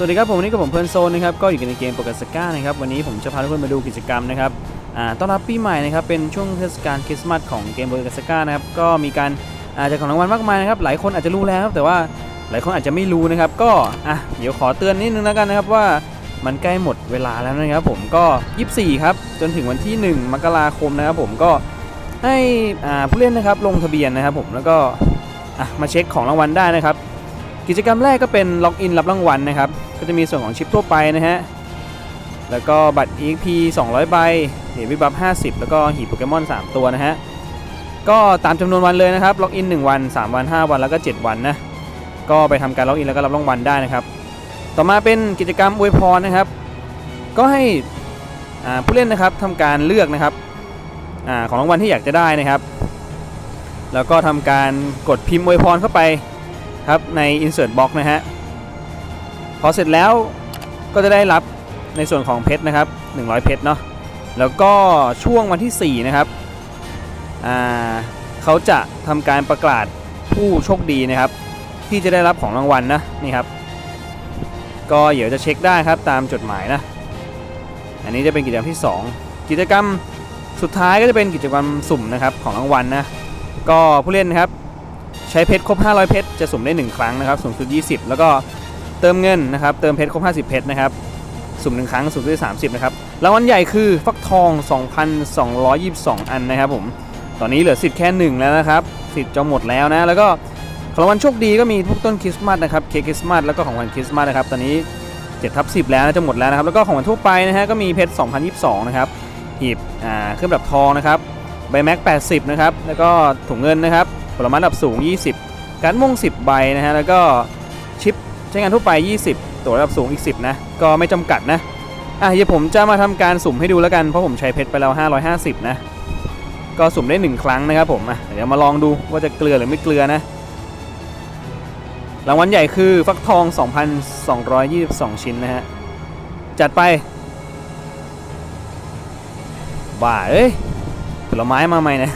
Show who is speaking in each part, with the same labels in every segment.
Speaker 1: สวัสดีครับผมวันนี้กับผมเพลินโซนนะครับก็อยู่กันในเกมโปรแกรมสก้านะครับวันนี้ผมจะพาทุกคนมาดูกิจกรรมนะครับต้อนรับปีใหม่นะครับเป็นช่วงเทศกาลคริสต์มาสของเกมโปรแกรมสก้านะครับก็มีการอาจจะของรางวัลมากมายนะครับหลายคนอาจจะรู้แล้วครับแต่ว่าหลายคนอาจจะไม่รู้นะครับก็อะเดี๋ยวขอเตือนนิดนึงแล้วกันนะครับว่ามันใกล้หมดเวลาแล้วนะครับผมก็ 24 ครับจนถึงวันที่ 1 มกราคมนะครับผมก็ให้ผู้เล่นนะครับลงทะเบียนนะครับผมแล้วก็มาเช็คของรางวัลได้นะครับ กิจกรรมแรกก็เป็นล็อกอินรับรางวัลนะครับ ก็จะมีส่วนของชิปทั่วไปนะฮะ แล้วก็บัตร EXP 200 ใบ เหรียญวิบับ50 แล้วก็หีบโปเกมอน 3 ตัวนะฮะ ก็ตามจำนวนวันเลยนะครับ ล็อกอิน 1 วัน 3 วัน 5 วัน แล้วก็ 7 วันนะ ก็ไปทำการล็อกอินแล้วก็รับรางวัลได้นะครับ ต่อมาเป็นกิจกรรมอวยพรนะครับ ก็ให้ผู้เล่นนะครับทำการเลือกนะครับอของรางวัลที่อยากจะได้นะครับ แล้วก็ทำการกดพิมพ์อวยพรเข้าไป ครับใน insert box นะฮะ พอเสร็จแล้วก็จะได้รับในส่วนของเพชรนะครับ 100 เพชรเนาะ แล้วก็ช่วงวันที่ 4 นะครับ อ่าเขาจะทำการประกาศผู้โชคดีนะครับ ที่จะได้รับของรางวัลนะนี่ครับ ก็เดี๋ยวจะเช็คได้ครับตามจดหมายนะ อันนี้จะเป็นกิจกรรมที่ 2 กิจกรรมสุดท้ายก็จะเป็นกิจกรรมสุ่มนะครับของรางวัลนะ ก็ผู้เล่นนะครับ ใช้เพชรครบ 500 เพชรจะสุ่มได้ 1 ครั้งนะครับสูงสุด 20 แล้วก็เติมเงินนะครับ เติมเพชรครบ 50 เพชรนะครับ สุ่ม1ครั้งสูงสุดได้30 นะครับ รางวัลใหญ่คือฟักทอง 2,222 อันนะครับผม ตอนนี้เหลือสิทธิ์แค่ 1 แล้วนะครับ สิทธิ์จะหมดแล้วนะ แล้วก็ของรางวัลโชคดีก็มีพวกต้นคริสต์มาสนะครับ เค้กคริสต์มาส แล้วก็ของขวัญคริสต์มาสนะครับ ตอนนี้7ทับ10 แล้วนะจะหมดแล้วนะครับ แล้วก็ของขวัญทั่วไปนะฮะ ก็มีเพชร 2022 นะครับ หีบ อ่า เครื่องประดับทองนะครับ ใบแม็ก 80 นะครับ แล้วก็ถุงเงินนะครับ ผลไม้ระดับสูง 20 การม่วง 10 ใบนะฮะ แล้วก็ชิปใช้งานทั่วไป 20 ตัวระดับสูงอีก 10 นะ ก็ไม่จำกัดนะ อะเดี๋ยวผมจะมาทำการสุ่มให้ดูแล้วกัน เพราะผมใช้เพชรไปแล้ว 550 นะ ก็สุ่มได้ 1 ครั้งนะครับผม อะ เดี๋ยวมาลองดูว่าจะเกลือหรือไม่เกลือนะ รางวัลใหญ่คือฟักทอง 2,222 ชิ้นนะฮะ จัดไปบ้าเอ้ย ผลไม้มาใหม่นะ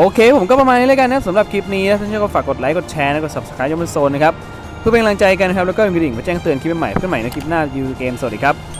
Speaker 1: โอเค ผมก็ประมาณนี้เลยกันนะสำหรับคลิปนี้ถ้าชอบก็ฝากกดไลค์กดแชร์นะกด subscribe ยมโซนนะครับเพื่อเป็นกำลังใจกันนะครับแล้วก็มีกระดิ่งเพื่อแจ้งเตือนคลิปใหม่เพื่อใหม่ในคลิปหน้ายูเกมสวัสดีครับ